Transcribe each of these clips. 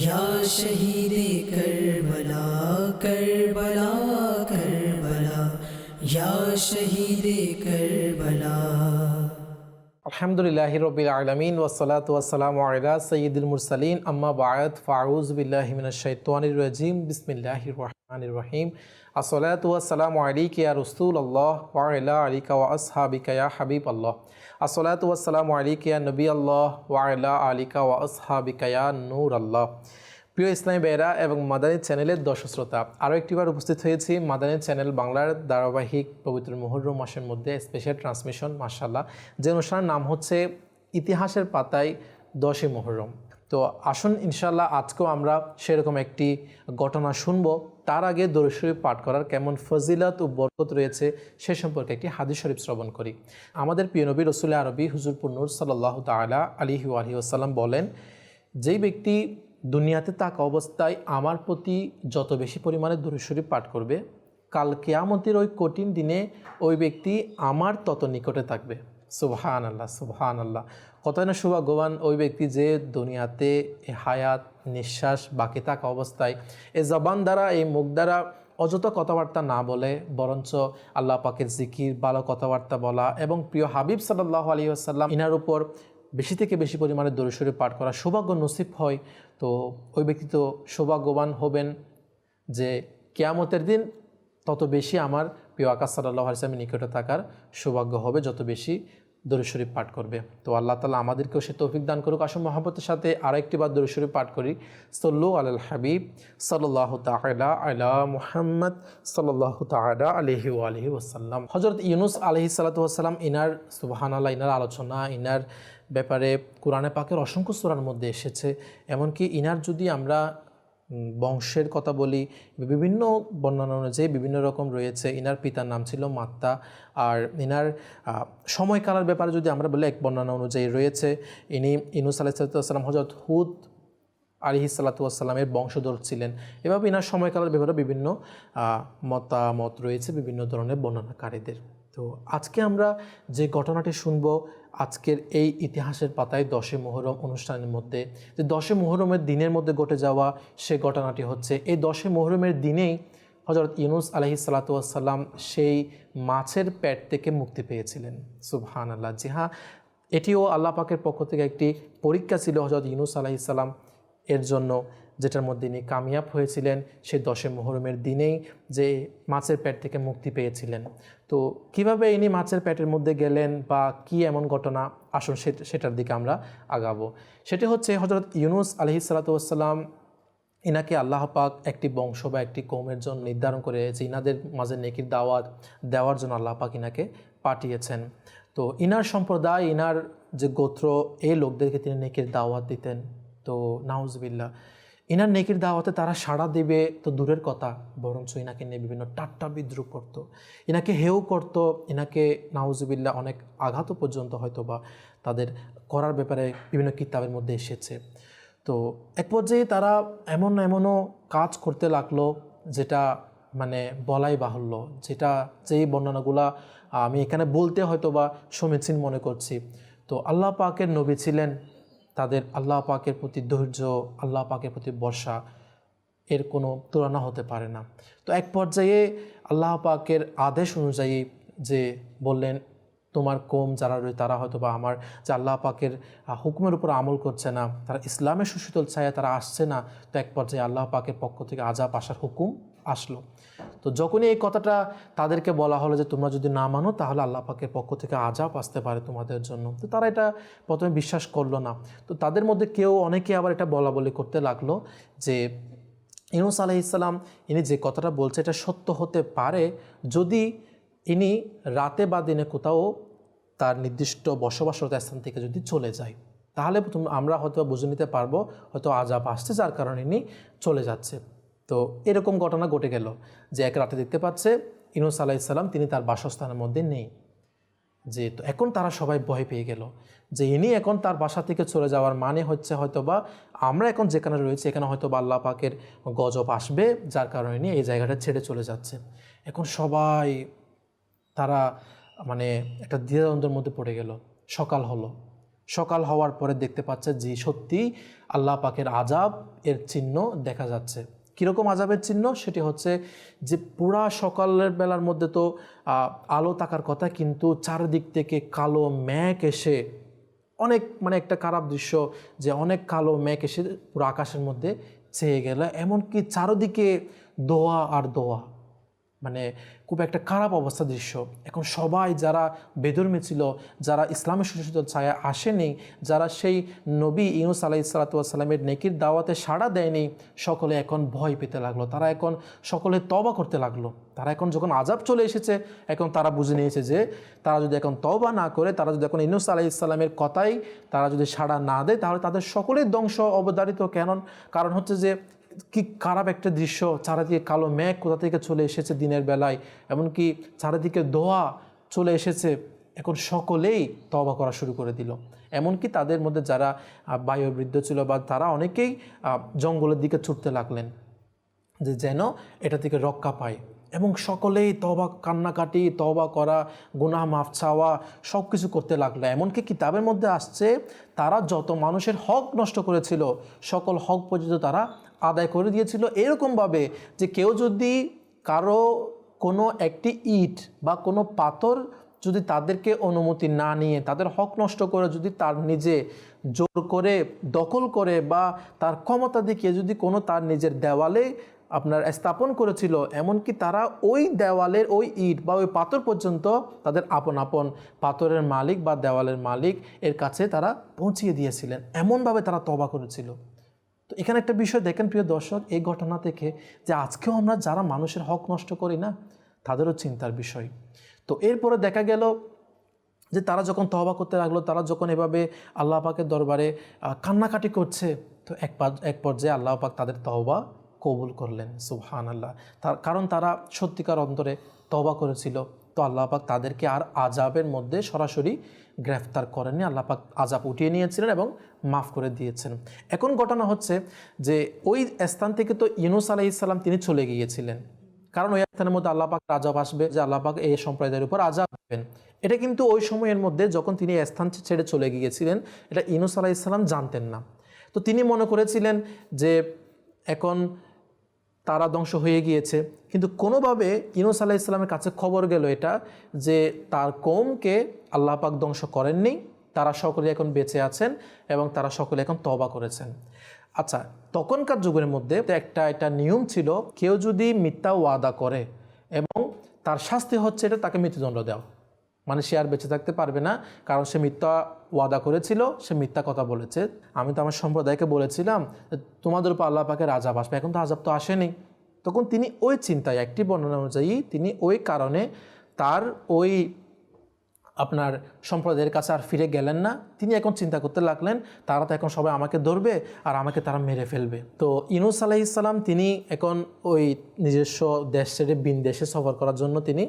یا شہید کربلا کربلا کربلا، یا شہید کربلا۔ الحمد للہ رب العالمین وصلاۃ والسلام علیہ سید المرسلین، اما بعد، فاعوذ باللہ من الشیطان الرجیم، بسم اللہ الرحمن الرحیم۔ الصلاۃ والسلام علیک یا رسول اللہ وعلا علیک و یا حبیب اللہ۔ আসসালাতু ওয়াসসালামু আলাইকা ইয়া নবী আল্লাহ ওয়া আলা আলিকা ওয়া আসহাবিকা ইয়া নূর আল্লাহ প্রিয় ইসলামী বেরা এবং মাদানী চ্যানেলের দর্শক শ্রোতা, আরও একটিবার উপস্থিত হয়েছি মাদানী চ্যানেল বাংলার ধারাবাহিক পবিত্র মুহররম মাসের মধ্যে স্পেশাল ট্রান্সমিশন মাসাল্লাহ যে অনুষ্ঠানের নাম হচ্ছে ইতিহাসের পাতায় দশই মুহররম। তো আসুন ইনশাল্লাহ আজকেও আমরা সেরকম একটি ঘটনা শুনব। তার আগে দরশরীফ পাঠ করার কেমন ফজিলত ও বরকত রয়েছে সে সম্পর্কে একটি হাদিস শরীফ শ্রবণ করি। আমাদের প্রিয় নবী রসুল আরবি হুজুরপুর নূর সাল্লাহ তালা আলিহু আলহি আসাল্লাম বলেন, যেই ব্যক্তি দুনিয়াতে তাক অবস্থায় আমার প্রতি যত বেশি পরিমাণে দরুশরীফ পাঠ করবে, কাল কেয়ামতের ওই কঠিন দিনে ওই ব্যক্তি আমার তত নিকটে থাকবে। সুবহান আল্লাহ সুবহান আল্লাহ কত না সৌভাগ্যবান ওই ব্যক্তি যে দুনিয়াতে হায়াত, নিঃশ্বাস বাকি থাকা অবস্থায় এ জবান দ্বারা, এই মুখ দ্বারা অযথা কথাবার্তা না বলে, বরঞ্চ আল্লাহ পাকের জিকির, ভালো কথাবার্তা বলা এবং প্রিয় হাবিব সাল্লাহ আলী আসাল্লাম ইনার উপর বেশি থেকে বেশি পরিমাণে দরুশরী পাঠ করা সৌভাগ্য নসিব হয়। তো ওই ব্যক্তি তো সৌভাগ্যবান হবেন যে কেয়ামতের দিন তত বেশি আমার প্রিয় আকাশ সাল্লাহ আলিয়ামের নিকটে থাকার সৌভাগ্য হবে, যত বেশি দরুশরীফ পাঠ করবে। তো আল্লাহ তালা আমাদেরকেও সে তৌফিক দান করুক। আসুন মহাব্বতের সাথে আরেকটি বার দরুশরীফ পাঠ করি। সল্লু আল হাবিব সাল্লাহ তালা আলা মুহাম্মদ সাল্লাহ তালা আলহি আলহি ওসাল্লাম হজরত ইউনুস আলহি সাল্লাতাম ইনার সুবাহান আল্লাহ ইনার আলোচনা, ইনার ব্যাপারে কোরআনে পাকের অসংখ্য সুরার মধ্যে এসেছে। এমনকি ইনার যদি আমরা বংশের কথা বলি, বিভিন্ন বর্ণনা অনুযায়ী বিভিন্ন রকম রয়েছে। ইনার পিতার নাম ছিল মাত্তা। আর ইনার সময়কালের ব্যাপারে যদি আমরা বলি, এক বর্ণনা অনুযায়ী রয়েছে, ইনি ইনুস আলাইসালাম হজরত হুদ আলিহি সাল্লাতুয়াসাল্লামের বংশধর ছিলেন। এভাবে ইনার সময়কালের ব্যাপারে বিভিন্ন মতামত রয়েছে, বিভিন্ন ধরনের বর্ণনাকারীদের। তো আজকে আমরা যে ঘটনাটি শুনব আজকের এই ইতিহাসের পাতায় দশে মোহরম অনুষ্ঠানের মধ্যে, যে দশে মোহরমের দিনের মধ্যে ঘটে যাওয়া সে ঘটনাটি হচ্ছে, এই দশে মোহরমের দিনেই হজরত ইউনুস আলহি সাল্লাতুয়াসাল্লাম সেই মাছের পেট থেকে মুক্তি পেয়েছিলেন। সুবহান আল্লাহ জি হ্যাঁ এটিও আল্লাহ পাকের পক্ষ থেকে একটি পরীক্ষা ছিল হজরত ইউনুস আলাইসাল্লাম এর জন্য। যেটার মধ্যে ইনি কামিয়াব হয়েছিলেন সেই দশে মোহরমের দিনেই যে মাছের পেট থেকে মুক্তি পেয়েছিলেন। তো কীভাবে ইনি মাছের পেটের মধ্যে গেলেন বা কি এমন ঘটনা? আসুন সেটার দিকে আমরা আগাবো। সেটি হচ্ছে হজরত ইউনুস আলহি সালাতাম ইনাকে আল্লাহ পাক একটি বংশ বা একটি কৌমের জন্য নির্ধারণ করে যে ইনাদের মাঝে নেকির দাওয়াত দেওয়ার জন্য আল্লাহ পাক ইনাকে পাঠিয়েছেন। তো ইনার সম্প্রদায়, ইনার যে গোত্র, এই লোকদেরকে তিনি নেকির দাওয়াত দিতেন। তো নাউজবিল্লা ইনার নেকির দাওয়াতে তারা সাড়া দেবে তো দূরের কথা, বরঞ্চ ইনাকে নিয়ে বিভিন্ন টাট্টা বিদ্রুপ করতো। ইনাকে হেও করত, ইনাকে নাউজবিল্লা অনেক আঘাত পর্যন্ত হয়তো বা তাদের করার ব্যাপারে বিভিন্ন কিতাবের মধ্যে এসেছে। তো এক পর্যায়ে তারা এমন এমনও কাজ করতে লাগল, যেটা মানে বলাই বাহুল্য, যেটা যেই বর্ণনাগুলা আমি এখানে বলতে হয়তো বা সমীচীন মনে করছি। তো আল্লাহ পাকের নবী ছিলেন তাদের আল্লাহ পাকের প্রতি ধৈর্য, আল্লাহ পাকের প্রতি বর্ষা এর কোনো তুলনা হতে পারে না। তো এক পর্যায়ে আল্লাহ পাকের আদেশ অনুযায়ী যে বললেন, তোমার কোম যারা রয়েছে তারা হয়তো বা আমার। যে আল্লাহ পাকের হুকুমের উপর আমল করছে না, তারা ইসলামের সুশীতল ছায়া তারা আসছে না, তো এক পর্যায়ে আল্লাহ পাকের পক্ষ থেকে আজাব আসার হুকুম আসলো। তো যখনই এই কথাটা তাদেরকে বলা হলো যে তোমরা যদি না মানো, তাহলে আল্লাহ পাকের পক্ষ থেকে আজাব আসতে পারে তোমাদের জন্য। তো তারা এটা প্রথমে বিশ্বাস করল না। তো তাদের মধ্যে কেউ, অনেকে আবার এটা বলা বলি করতে লাগল যে ইনুস আলাহ ইসলাম ইনি যে কথাটা বলছে এটা সত্য হতে পারে যদি ইনি রাতে বা দিনে কোথাও তার নির্দিষ্ট বসবাসরত স্থান থেকে যদি চলে যায়। তাহলে আমরা হয়তো বুঝে নিতে পারব হয়তো আজাব আসছে যার কারণে ইনি চলে যাচ্ছে। তো এরকম ঘটনা ঘটে গেল যে এক রাতে দেখতে পাচ্ছে ইনুস আলাহ ইসলাম তিনি তার বাসস্থানের মধ্যে নেই। যে তো এখন তারা সবাই ভয় পেয়ে গেল যে ইনি এখন তার বাসা থেকে চলে যাওয়ার মানে হচ্ছে হয়তো বা আমরা এখন যেখানে রয়েছি, এখানে হয়তো বা আল্লাহ পাকের গজব আসবে, যার কারণে ইনি এই জায়গাটা ছেড়ে চলে যাচ্ছে এখন সবাই তারা মানে একটা দ্বিধাদ্বন্দ্বের মধ্যে পড়ে গেল। সকাল হলো। সকাল হওয়ার পরে দেখতে পাচ্ছে যে সত্যি আল্লাহ পাকের আজাব এর চিহ্ন দেখা যাচ্ছে। কীরকম আজাবের চিহ্ন? সেটি হচ্ছে যে পুরা সকালের বেলার মধ্যে তো আলো তাকার কথা, কিন্তু চারদিক থেকে কালো ম্যাক এসে অনেক মানে একটা খারাপ দৃশ্য যে অনেক কালো ম্যাক এসে পুরো আকাশের মধ্যে চেয়ে গেল। এমনকি চারদিকে দোয়া আর দোয়া। মানে খুব একটা খারাপ অবস্থা দৃশ্য। এখন সবাই যারা বেদর্মী ছিল, যারা ইসলামের সুশোষিত ছায়া আসেনি, যারা সেই নবী ইউনুস আলাহ সালাতামের নেকির দাওয়াতে সাড়া দেয়নি, সকলে এখন ভয় পেতে লাগল। তারা এখন সকলে তবা করতে লাগল। তারা এখন যখন আজাব চলে এসেছে, এখন তারা বুঝে নিয়েছে যে তারা যদি এখন তবা না করে, তারা যদি এখন ইনুস আলাহ ইসলামের কথাই তারা যদি সাড়া না দেয়, তাহলে তাদের সকলের ধ্বংস অবধারিত কেন কারণ হচ্ছে যে কি খারাপ একটা দৃশ্য? চারিদিকে কালো মেঘ কোথা থেকে চলে এসেছে দিনের বেলায়? এমনকি চারিদিকে দোয়া চলে এসেছে। এখন সকলেই তবা করা শুরু করে দিল। এমনকি তাদের মধ্যে যারা বায়ুবৃদ্ধ ছিল বা তারা অনেকেই জঙ্গলের দিকে ছুটতে লাগলেন যে যেন এটা থেকে রক্ষা পায়। এবং সকলেই তবা কান্নাকাটি তবা করা, গুনাহ মাফ চাওয়া সব কিছু করতে লাগল। এমনকি কিতাবের মধ্যে আসছে, তারা যত মানুষের হক নষ্ট করেছিল, সকল হক পর্যন্ত তারা আদায় করে দিয়েছিল এরকমভাবে যে কেউ যদি কারও কোনো একটি ইট বা কোনো পাথর যদি তাদেরকে অনুমতি না নিয়ে, তাদের হক নষ্ট করে যদি তার নিজে জোর করে, দখল করে বা তার ক্ষমতা দেখিয়ে যদি কোনো তার নিজের দেওয়ালে আপনার স্থাপন করেছিল, এমনকি তারা ওই দেওয়ালের ওই ইট বা ওই পাথর পর্যন্ত তাদের আপন আপন পাথরের মালিক বা দেওয়ালের মালিক এর কাছে তারা পৌঁছিয়ে দিয়েছিলেন। এমনভাবে তারা তবা করেছিল। তো এখানে একটা বিষয় দেখেন প্রিয় দর্শক, এই ঘটনা থেকে যে আজকেও আমরা যারা মানুষের হক নষ্ট করি না, তাদেরও চিন্তার বিষয়। তো এরপরে দেখা গেল যে তারা যখন তহবা করতে লাগল, তারা যখন এভাবে আল্লাহ পাকের দরবারে কান্নাকাটি করছে, তো এক এক পর্যায়ে আল্লাহ পাক তাদের তহবা কবুল করলেন সুবহান আল্লাহ তার, কারণ তারা সত্যিকার অন্তরে তহবা করেছিল। তো আল্লাহ পাক তাদেরকে আর আজাবের মধ্যে সরাসরি গ্রেফতার করেননি। আল্লাহ পাক আজাব উঠিয়ে নিয়েছিলেন এবং মাফ করে দিয়েছেন। এখন ঘটনা হচ্ছে যে ওই স্থান থেকে তো ইউনুস আলাহ ইসলাম তিনি চলে গিয়েছিলেন। কারণ ওই স্থানের মধ্যে আল্লাহ পাক আজাব আসবে যে আল্লাহ পাক এই সম্প্রদায়ের উপর আজাব দেবেন। এটা কিন্তু ওই সময়ের মধ্যে যখন তিনি স্থান ছেড়ে চলে গিয়েছিলেন, এটা ইনুস আলাহ ইসলাম জানতেন না। তো তিনি মনে করেছিলেন যে এখন তারা ধ্বংস হয়ে গিয়েছে। কিন্তু কোনোভাবে ইনুস আলাহ ইসলামের কাছে খবর গেল এটা যে তার কৌমকে আল্লাহ পাক ধ্বংস করেননি, তারা সকলে এখন বেঁচে আছেন এবং তারা সকলে এখন তবা করেছেন। আচ্ছা তখনকার যুগের মধ্যে একটা একটা নিয়ম ছিল, কেউ যদি মিথ্যা ওয়াদা করে এবং তার শাস্তি হচ্ছে এটা তাকে মৃত্যুদণ্ড দেওয়া। মানে সে আর বেঁচে থাকতে পারবে না, কারণ সে মিথ্যা ওয়াদা করেছিল, সে মিথ্যা কথা বলেছে। আমি তো আমার সম্প্রদায়কে বলেছিলাম তোমাদের উপর আল্লাহ পাকের আজাব আসবে, এখন তো আজাব তো আসেনি। তখন তিনি ওই চিন্তায়, একটি বর্ণনা অনুযায়ী তিনি ওই কারণে তার ওই আপনার সম্প্রদায়ের কাছে আর ফিরে গেলেন না। তিনি এখন চিন্তা করতে লাগলেন, তারা তো এখন সবাই আমাকে ধরবে আর আমাকে তারা মেরে ফেলবে। তো ইনুস আলাইসাল্লাম তিনি এখন ওই নিজস্ব দেশ ছেড়ে বিন দেশে সফর করার জন্য তিনি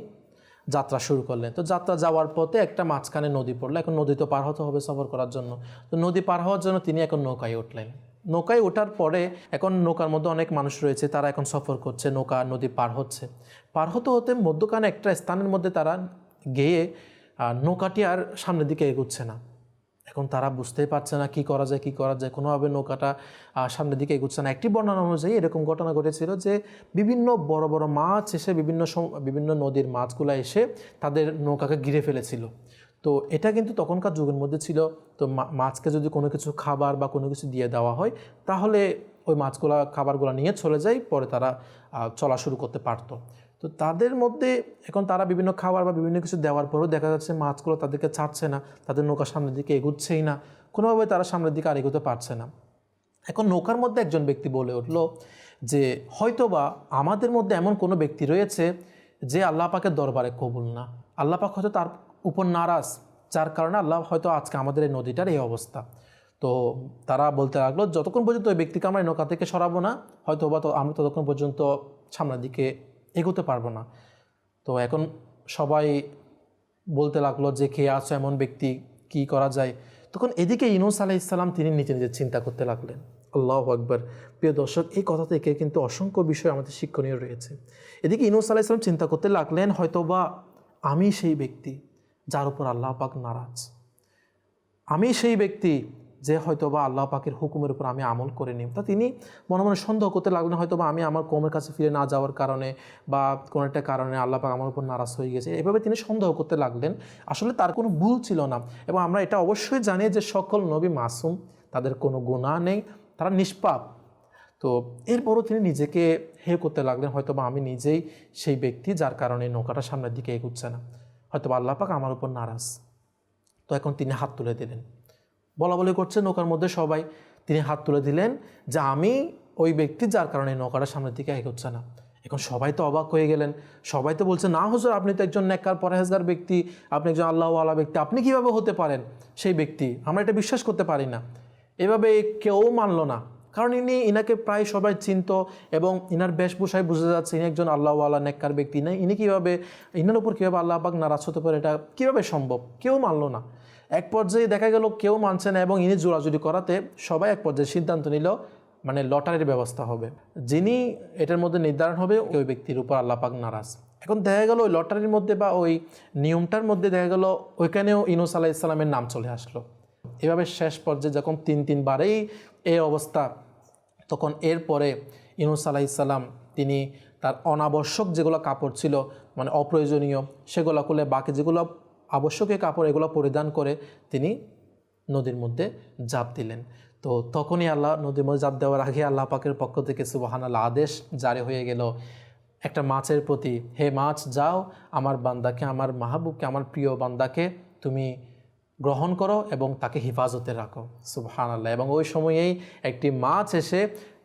যাত্রা শুরু করলেন। তো যাত্রা যাওয়ার পথে একটা মাঝখানে নদী পড়ল। এখন নদী তো পার হতে হবে সফর করার জন্য। তো নদী পার হওয়ার জন্য তিনি এখন নৌকায় উঠলেন। নৌকায় ওঠার পরে এখন নৌকার মধ্যে অনেক মানুষ রয়েছে, তারা এখন সফর করছে, নৌকা, নদী পার হচ্ছে। পার হতে হতে মধ্যখানে একটা স্থানের মধ্যে তারা গিয়ে নৌকাটি আর সামনের দিকে এগুচ্ছে না। এখন তারা বুঝতেই পারছে না কি করা যায়, কি করা যায়। কোনোভাবে নৌকাটা সামনের দিকে এগুচ্ছে না। একটি বর্ণনা অনুযায়ী এরকম ঘটনা ঘটেছিল যে বিভিন্ন বড় বড় মাছ এসে বিভিন্ন বিভিন্ন নদীর মাছগুলো এসে তাদের নৌকাকে ঘিরে ফেলেছিল। তো এটা কিন্তু তখনকার যুগের মধ্যে ছিল। তো মাছকে যদি কোনো কিছু খাবার বা কোনো কিছু দিয়ে দেওয়া হয়, তাহলে ওই মাছগুলা, খাবারগুলো নিয়ে চলে যায়, পরে তারা চলা শুরু করতে পারতো। তো তাদের মধ্যে এখন তারা বিভিন্ন খাবার বা বিভিন্ন কিছু দেওয়ার পরেও দেখা যাচ্ছে মাছগুলো তাদেরকে ছাড়ছে না, তাদের নৌকা সামনের দিকে এগুচ্ছেই না। কোনোভাবে তারা সামনের দিকে আর এগোতে পারছে না। এখন নৌকার মধ্যে একজন ব্যক্তি বলে উঠল যে, হয়তোবা আমাদের মধ্যে এমন কোনো ব্যক্তি রয়েছে যে আল্লাহ পাকের দরবারে কবুল না। আল্লাহ পাক হয়তো তার উপর নারাজ, যার কারণে আল্লাহ হয়তো আজকে আমাদের এই নদীটার এই অবস্থা। তো তারা বলতে লাগল, যতক্ষণ পর্যন্ত ওই ব্যক্তিকে আমরা নৌকা থেকে সরাবো না হয়তো বা তো আমরা ততক্ষণ পর্যন্ত সামনের দিকে এগোতে পারব না। তো এখন সবাই বলতে লাগল যে, কে আছো? এমন ব্যক্তি কি করা যায়? তখন এদিকে ইনুস আলাহ ইসলাম তিনি নিজে নিজে চিন্তা করতে লাগলেন। আল্লাহ আকবর। প্রিয় দর্শক, এই কথা থেকে কিন্তু অসংখ্য বিষয় আমাদের শিক্ষণীয় রয়েছে। এদিকে ইনুস আলাহ ইসলাম চিন্তা করতে লাগলেন, হয়তোবা আমি সেই ব্যক্তি যার উপর আল্লাহ পাক নারাজ। আমি সেই ব্যক্তি যে হয়তো বা আল্লাহ পাকের হুকুমের উপর আমি আমল করে নিই তা তিনি মনে মনে সন্দেহ করতে লাগলেন হয়তো বা আমি আমার কমের কাছে ফিরে না যাওয়ার কারণে বা কোনো একটা কারণে আল্লাহ পাক আমার উপর নারাজ হয়ে গেছে। এভাবে তিনি সন্দেহ করতে লাগলেন। আসলে তার কোনো ভুল ছিল না এবং আমরা এটা অবশ্যই জানি যে সকল নবী মাসুম, তাদের কোনো গুণা নেই, তারা নিষ্পাপ। তো এরপরও তিনি নিজেকে হে করতে লাগলেন হয়তো বা আমি নিজেই সেই ব্যক্তি যার কারণে নৌকাটা সামনের দিকে এগুচ্ছে না। হয়তো আল্লাহ পাক আমার উপর নারাজ। তো এখন তিনি হাত তুলে দিলেন। বলা বলি করছে, নৌকার মধ্যে সবাই তিনি হাত তুলে দিলেন যে আমি ওই ব্যক্তি যার কারণে নৌকাটা সামনের দিকে এগোচ্ছে না। এখন সবাই তো অবাক হয়ে গেলেন। সবাই তো বলছে, না হুজুর, আপনি তো একজন নেককার, পরহেজগার ব্যক্তি, আপনি একজন আল্লাহওয়ালা ব্যক্তি, আপনি কীভাবে হতে পারেন সেই ব্যক্তি? আমরা এটা বিশ্বাস করতে পারি না। এভাবে কেউ মানলো না। কারণ ইনি, ইনাকে প্রায় সবাই চিনত এবং ইনার বেশভূষায় বোঝা যাচ্ছে, ইনি একজন আল্লাহওয়ালা, নেককার ব্যক্তি। না ইনি কীভাবে, ইনার উপর কীভাবে আল্লাহ পাক নারাজ হতে পারে, এটা কীভাবে সম্ভব? কেউ মানল না। এক পর্যায়ে দেখা গেল কেউ মানছে না এবং ইনি জোরাজুরি করাতে সবাই এক পর্যায়ে সিদ্ধান্ত নিল মানে লটারির ব্যবস্থা হবে। যিনি এটার মধ্যে নির্ধারণ হবে ওই ব্যক্তির উপর আল্লাপাক নারাজ। এখন দেখা গেল ওই লটারির মধ্যে বা ওই নিয়মটার মধ্যে দেখা গেল ওইখানেও ইনুস আলাহ ইসলামের নাম চলে আসলো। এভাবে শেষ পর্যায়ে যখন তিন তিনবারেই এই অবস্থা, তখন এরপরে ইনুস আলাহ ইসলাম তিনি তার অনাবশ্যক যেগুলো কাপড় ছিল মানে অপ্রয়োজনীয়, সেগুলো খুলে বাকি যেগুলো আবশ্যকীয় কাপড় এগুলো পরিধান করে তিনি নদীর মধ্যে জাপ দিলেন। তো তখনই আল্লাহ নদীর মধ্যে জাপ দেওয়ার আগে আল্লাহ পাকের পক্ষ থেকে সুবাহান আল্লাহ আদেশ জারি হয়ে গেল। একটা মাছের প্রতি, হে মাছ, যাও, আমার বান্দাকে, আমার মাহবুবকে, আমার প্রিয় বান্দাকে তুমি গ্রহণ করো এবং তাকে হেফাজতে রাখো। সুবহান আল্লাহ এবং ওই সময়েই একটি মাছ এসে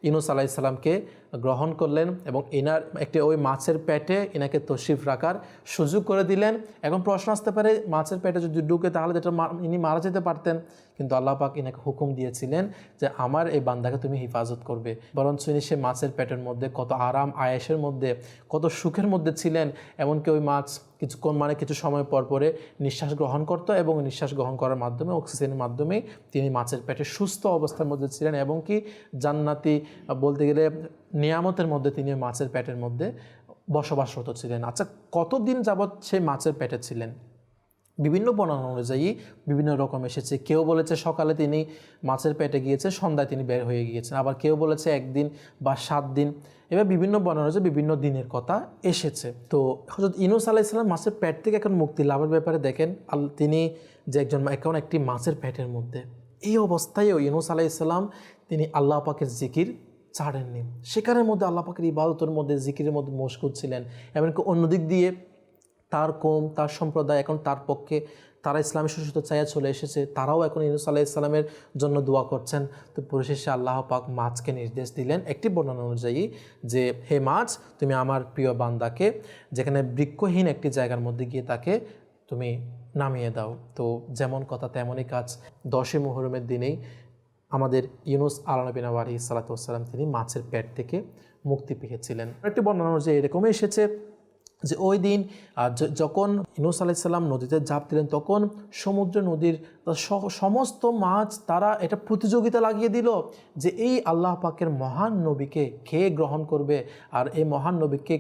ইনুস আলাইসাল্লামকে গ্রহণ করলেন এবং এনার একটি ওই মাছের পেটে এনাকে তশরিফ রাখার সুযোগ করে দিলেন। এখন প্রশ্ন আসতে পারে, মাছের পেটে যদি ঢুকে তাহলে যেটা ইনি মারা যেতে পারতেন। কিন্তু আল্লাহ পাক ইনাকে হুকুম দিয়েছিলেন যে আমার এই বান্দাকে তুমি হেফাজত করবে। বরঞ্চ ইনি সে মাছের পেটের মধ্যে কত আরাম, আয়েসের মধ্যে, কত সুখের মধ্যে ছিলেন। এমনকি ওই মাছ কিছুক্ষণ মানে কিছু সময় পর পরে নিঃশ্বাস গ্রহণ করতো এবং নিঃশ্বাস গ্রহণ করার মাধ্যমে, অক্সিজেনের মাধ্যমে তিনি মাছের পেটে সুস্থ অবস্থার মধ্যে ছিলেন। এবং কি জান্নাতি বলতে গেলে নিয়ামতের মধ্যে, তিনি মাছের পেটের মধ্যে বসবাসরত ছিলেন। আচ্ছা কতদিন যাবৎ সে মাছের পেটে ছিলেন? বিভিন্ন বর্ণনা অনুযায়ী বিভিন্ন রকম এসেছে। কেউ বলেছে সকালে তিনি মাছের পেটে গিয়েছে, সন্ধ্যায় তিনি বের হয়ে গিয়েছেন। আবার কেউ বলেছে একদিন বা সাত দিন। এবার বিভিন্ন বর্ণনা অনুযায়ী বিভিন্ন দিনের কথা এসেছে। তো হজরত ইনুস আলাইসাল্লাম মাছের পেট থেকে এখন মুক্তি লাভের ব্যাপারে দেখেন, আল, তিনি যে একজন, এখন একটি মাছের পেটের মধ্যে। এই অবস্থায়ও ইনুস আলাইসাল্লাম তিনি আল্লাহ পাকের জিকির ছাড়েননি সেখানের মধ্যে আল্লাহ পাকের ইবাদতের মধ্যে, জিকিরের মধ্যে মশগুল ছিলেন। এমনকি অন্যদিক দিয়ে তার কম, তার সম্প্রদায় এখন তার পক্ষে, তারা ইসলামের সুস্থ চাইয়া চলে এসেছে, তারাও এখন ইনুস আল্লাহ ইসলামের জন্য দোয়া করছেন। তো পরিশেষে আল্লাহ পাক মাছকে নির্দেশ দিলেন একটি বর্ণনা অনুযায়ী যে, হে মাছ, তুমি আমার প্রিয় বান্দাকে, যেখানে বৃক্ষহীন একটি জায়গার মধ্যে গিয়ে তাকে তুমি নামিয়ে দাও। তো যেমন কথা তেমনই কাজ দশই মুহরমের দিনেই আমাদের ইউনুস আলানবিন আলী সালাতাম তিনি মাছের পেট থেকে মুক্তি পেয়েছিলেন। একটি বর্ণনা অনুযায়ী এরকমই এসেছে যে ওই দিন যখন ইনুস আলাইসাল্লাম নদীতে ঝাঁপ দিলেন, তখন সমুদ্র নদীর সমস্ত মাছ তারা এটা প্রতিযোগিতা লাগিয়ে দিল যে এই আল্লাহ পাকের মহান নবীকে খেয়ে গ্রহণ করবে আর এই মহান নবীকে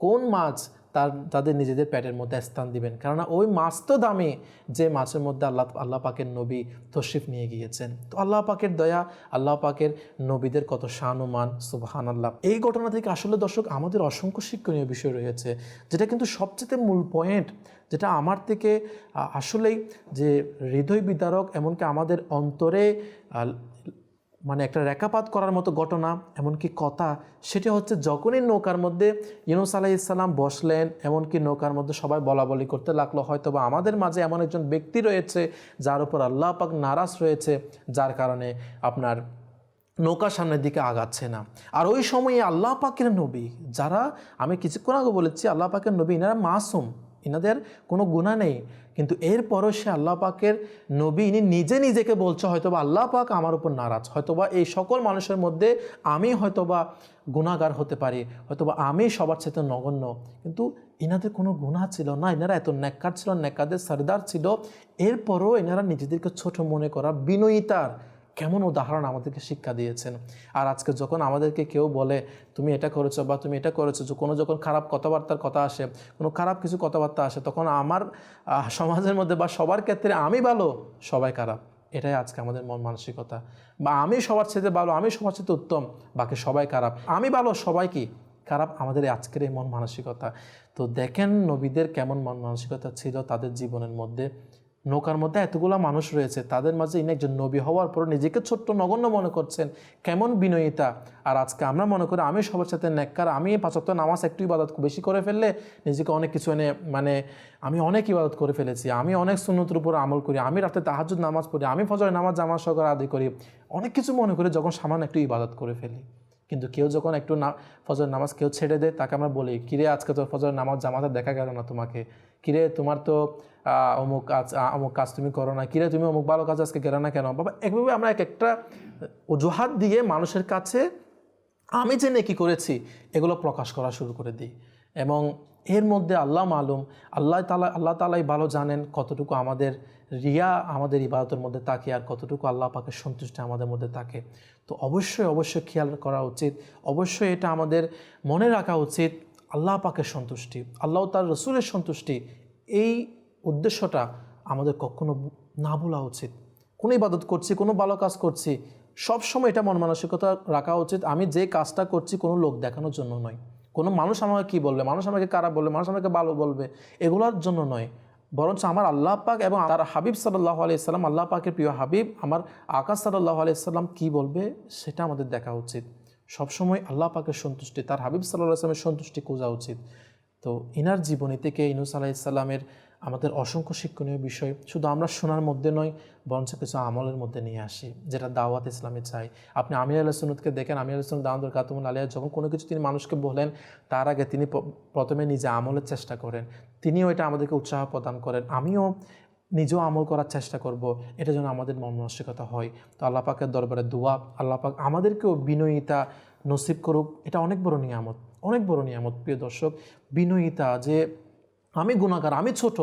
কোন মাছ তার, তাদের নিজেদের পেটের মধ্যে স্থান দিবেন। কেননা ওই মাছ তো দামি যে মাছের মধ্যে আল্লাহ আল্লাহ পাকের নবী তশরিফ নিয়ে গিয়েছেন। তো আল্লাহ পাকের দয়া, আল্লাহ পাকের নবীদের কত শানুমান সুবহান আল্লাহ এই ঘটনা থেকে আসলে দর্শক, আমাদের অসংখ্য শিক্ষণীয় বিষয় রয়েছে, যেটা কিন্তু সবচেয়ে মূল পয়েন্ট যেটা আমার থেকে আসলেই যে হৃদয় বিদারক, এমনকি আমাদের অন্তরে মানে একটা রেখাপাত করার মতো ঘটনা, এমনকি কথা, সেটা হচ্ছে যখনই নৌকার মধ্যে ইউনুস আলাহ ইসলাম বসলেন, এমনকি নৌকার মধ্যে সবাই বলা বলি করতে লাগল হয়তো বা আমাদের মাঝে এমন একজন ব্যক্তি রয়েছে, যার উপর আল্লাহ পাক নারাজ রয়েছে, যার কারণে আপনার নৌকা সামনের দিকে আগাচ্ছে না। আর ওই সময়ে আল্লাহ পাকের নবী, যারা, আমি কিছুক্ষণ আগে বলেছি, আল্লাহ পাকের নবী এনারা মাসুম। এনাদের কোনো গুণা নেই। কিন্তু এরপরও সে আল্লাহ পাকের নবী, ইনি নিজে নিজেকে বলছে, হয়তোবা আল্লাহ পাক আমার উপর নারাজ। হয়তোবা এই সকল মানুষের মধ্যে আমি হয়তোবা গুণাগার হতে পারি। হয়তোবা আমি সবার সাথে নগণ্য। কিন্তু এনাদের কোনো গুণা ছিল না। এনারা এত নেককার ছিল নেককাদের সর্দার ছিল। এরপরও এনারা নিজেদেরকে ছোট মনে করা বিনয়িতার কেমন উদাহরণ আমাদেরকে শিক্ষা দিয়েছেন। আর আজকে যখন আমাদেরকে কেউ বলে, তুমি এটা করেছ বা তুমি এটা করেছ যে কোনো যখন খারাপ কথাবার্তার কথা আসে, কোনো খারাপ কিছু কথাবার্তা আসে, তখন আমার সমাজের মধ্যে বা সবার ক্ষেত্রে আমি ভালো, সবাই খারাপ। এটাই আজকে আমাদের মন মানসিকতা। বা আমি সবার সাথে ভালো, আমি সবার সাথে উত্তম, বাকি সবাই খারাপ। আমি ভালো, সবাই কি? খারাপ আমাদের আজকের এই মন মানসিকতা। তো দেখেন নবীদের কেমন মন মানসিকতা ছিল তাদের জীবনের মধ্যে। নৌকার মধ্যে এতগুলো মানুষ রয়েছে, তাদের মাঝে ইনি একজন নবী হওয়ার পর নিজেকে ছোট্ট নগণ্য মনে করছেন। কেমন বিনয়িতা? আর আজকে আমরা মনে করি আমি সবার সাথে নেককার, আমি পাঁচত্ব নামাজ একটু ইবাদত বেশি করে ফেললে নিজেকে অনেক কিছু এনে মানে আমি অনেক ইবাদত করে ফেলেছি, আমি অনেক সুন্নতের উপর আমল করি, আমি রাতে তাহাজুদ নামাজ পড়ি, আমি ফজরের নামাজ জামা সহকারে আদি করি। অনেক কিছু মনে করি যখন সামান্য একটু ইবাদত করে ফেলি। কিন্তু কেউ যখন একটু না ফজর নামাজ কেউ ছেড়ে দেয়, তাকে আমরা বলি, কিরে, আজকে তোর ফজর নামাজ জামাতে দেখা গেল না তোমাকে? কিরে, তোমার তো অমুক কাজ অমুক কাজ তুমি করো না। কিরে, তুমি অমুক ভালো কাজ আজকে গেলে না কেন? বাবা, একভাবে আমরা এক একটা অজুহাত দিয়ে মানুষের কাছে আমি যে নেকি করেছি, এগুলো প্রকাশ করা শুরু করে দিই। এবং এর মধ্যে আল্লাহ মালুম, আল্লাহ তালা, আল্লাহ তালাই ভালো জানেন কতটুকু আমাদের রিয়া আমাদের ইবাদতের মধ্যে থাকে আর কতটুকু আল্লাহ পাকের সন্তুষ্টি আমাদের মধ্যে থাকে। তো অবশ্যই অবশ্যই খেয়াল করা উচিত। অবশ্যই এটা আমাদের মনে রাখা উচিত আল্লাহ পাকের সন্তুষ্টি, আল্লাহ তার রসুলের সন্তুষ্টি, এই উদ্দেশ্যটা আমাদের কখনো না বলা উচিত। কোনো ইবাদত করছি, কোনো ভালো কাজ করছি সব সময় এটা মন মানসিকতা রাখা উচিত। আমি যে কাজটা করছি কোনো লোক দেখানোর জন্য নয়। কোনো মানুষ আমাকে কী বলবে? মানুষ আমাকে খারাপ বলবে? মানুষ আমাকে ভালো বলবে? এগুলোর জন্য নয়। বরঞ্চ আমার আল্লাহ পাক এবং তার হাবিব সাল্লাহ আলাইসাল্লাম আল্লাহ পাকের প্রিয় হাবিব, আমার আকাশ সাল্লাহ আলাইসাল্লাম কী বলবে সেটা আমাদের দেখা উচিত। সবসময় আল্লাহ পাকের সন্তুষ্টি, তার হাবিব সাল্লাহ আসলামের সন্তুষ্টি খোঁজা উচিত। তো ইনার জীবনী থেকে ইনুস আলাইসাল্লামের আমাদের অসংখ্য শিক্ষণীয় বিষয়, শুধু আমরা শোনার মধ্যে নয়, বরঞ্চ কিছু আমলের মধ্যে নিয়ে আসি, যেটা দাওয়াত ইসলামে চাই। আপনি আমির আল্লাহ সুনুদকে দেখেন, আমির আল্লাহ সুনুদ দাওয়াত কাতুমুল আলিয়া, যখন কোনো কিছু তিনি মানুষকে বলেন, তার আগে তিনি প্রথমে নিজে আমলের চেষ্টা করেন। তিনিও এটা আমাদেরকে উৎসাহ প্রদান করেন। আমিও নিজেও আমল করার চেষ্টা করব, এটা যেন আমাদের মন মানসিকতা হয়। তো আল্লাহ পাকের দরবারে দোয়া, আল্লাহ পাক আমাদেরকেও বিনয়িতা নসিব করুক, এটা অনেক বড় নিয়ামত, অনেক বড় নিয়ামত, প্রিয় দর্শক। বিনয়িতা যে আমি গুণাকার আমি ছোট,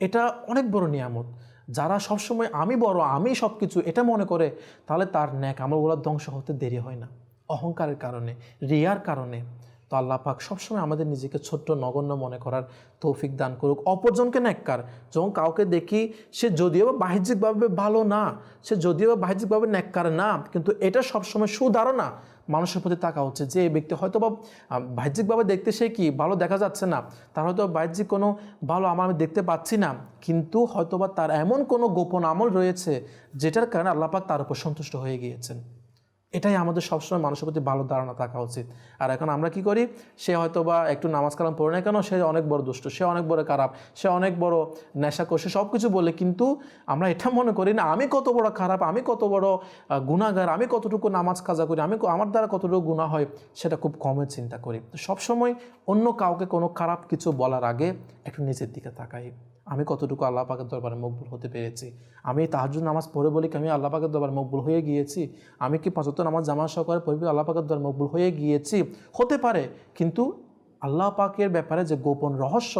এটা অনেক বড় নিয়ামত। যারা সবসময় আমি বড়, আমি সব কিছু এটা মনে করে, তাহলে তার ন্যাক আমলগুলো ধ্বংস হতে দেরি হয় না। অহংকারের কারণে, রিয়ার কারণে। তো আল্লাহ পাক সবসময় আমাদের নিজেকে ছোট্ট, নগণ্য মনে করার তৌফিক দান করুক। অপরজনকে ন্যাক্কার। যখন কাউকে দেখি, সে যদিও বা বাহ্যিকভাবে ভালো না, সে যদিও বা বাহ্যিকভাবে ন্যাক্কার না, কিন্তু এটা সবসময় সুধারণা মানুষের প্রতি তাকা উচিত। যে এই ব্যক্তি হয়তো বা বাহ্যিকভাবে দেখতে সে কি ভালো দেখা যাচ্ছে না, তার হয়তো বাহ্যিক কোনো ভালো আমার আমি দেখতে পাচ্ছি না, কিন্তু হয়তোবা তার এমন কোনো গোপন আমল রয়েছে, যেটার কারণে আল্লাপাক তার উপর সন্তুষ্ট হয়ে গিয়েছেন। এটাই আমাদের সবসময় মানুষের প্রতি ভালো ধারণা থাকা উচিত। আর এখন আমরা কি করি? সে হয়তো বা একটু নামাজ কালাম পড়ে না কেন? সে অনেক বড় দুষ্ট, সে অনেক বড় খারাপ, সে অনেক বড় নেশা করছে সব কিছু বলে, কিন্তু আমরা এটা মনে করি না, আমি কত বড় খারাপ, আমি কত বড় গুণাগার আমি কতটুকু নামাজ কাজা করি, আমি আমার দ্বারা কতটুকু গুণা হয়, সেটা খুব কমে চিন্তা করি। সবসময় অন্য কাউকে কোনো খারাপ কিছু বলার আগে একটু নিচের দিকে তাকাই। আমি কতটুকু আল্লাহ পাকের দরবারে মকবুল হতে পেরেছি? আমি তাহাজুদ নামাজ পড়ে বলি কি আমি আল্লাহ পাকের দরবারে মকবুল হয়ে গিয়েছি? আমি কি পাঁচত্ব নামাজ জামা সহকারে পড়বি আল্লাহ পাকের দরবার মকবুল হয়ে গিয়েছি? হতে পারে, কিন্তু আল্লাহ পাকের ব্যাপারে যে গোপন রহস্য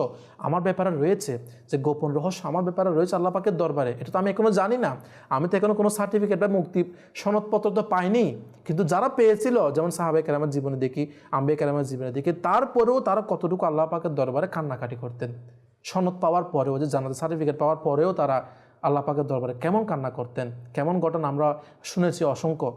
আমার ব্যাপারে রয়েছে, যে গোপন রহস্য আমার ব্যাপারে রয়েছে আল্লাহ পাকের দরবারে, এটা তো আমি এখনও জানি না। আমি তো এখনও কোনো সার্টিফিকেট বা মুক্তি সনদপত্র তো পাইনি। কিন্তু যারা পেয়েছিল, যেমন সাহাবে কেরামের জীবনে দেখি আম্বে কেরামের জীবনে দেখি, তারপরেও তারা কতটুকু আল্লাহ পাকের দরবারে কান্নাকাটি করতেন? সনদ পাওয়ার পরেও, যে জানাতে সার্টিফিকেট পাওয়ার পরেও তারা আল্লাহ পাকের দরবারে কেমন কান্না করতেন, কেমন ঘটনা আমরা শুনেছি অসংখ্য।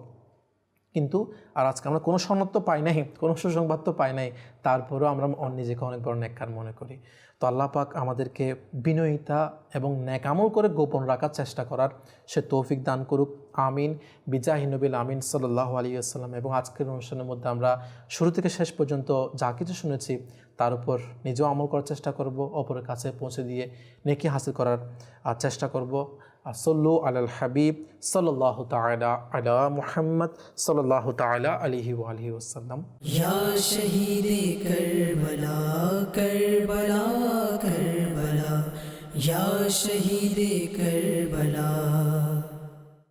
কিন্তু আর আজকে আমরা কোনো সনদ তো পাই নাই, কোনো সুসংবাদ তো পাই নাই, তারপরেও আমরা নিজেকে অনেক বড় নেককার মনে করি। তো আল্লাহ পাক আমাদেরকে বিনয়িতা এবং ন্যাকামল করে গোপন রাখার চেষ্টা করার সে তৌফিক দান করুক। আমিন। বিজাহিনবিল আমিন সাল্লাহ আলী আসসালাম এবং আজকের অনুষ্ঠানের মধ্যে আমরা শুরু থেকে শেষ পর্যন্ত যা কিছু শুনেছি তার উপর নিজেও আমল করার চেষ্টা করব অপরের কাছে পৌঁছে দিয়ে নেকি হাসিল করার আহ, চেষ্টা করব আর সল্লু আলাল হাবিব সাল্লাহ তালা আলা মুহাম্মদ সাল্লাহ তালা আলিহি আলহি ওসাল্লাম या शहीद करबला करबला करबला या शहीद करबला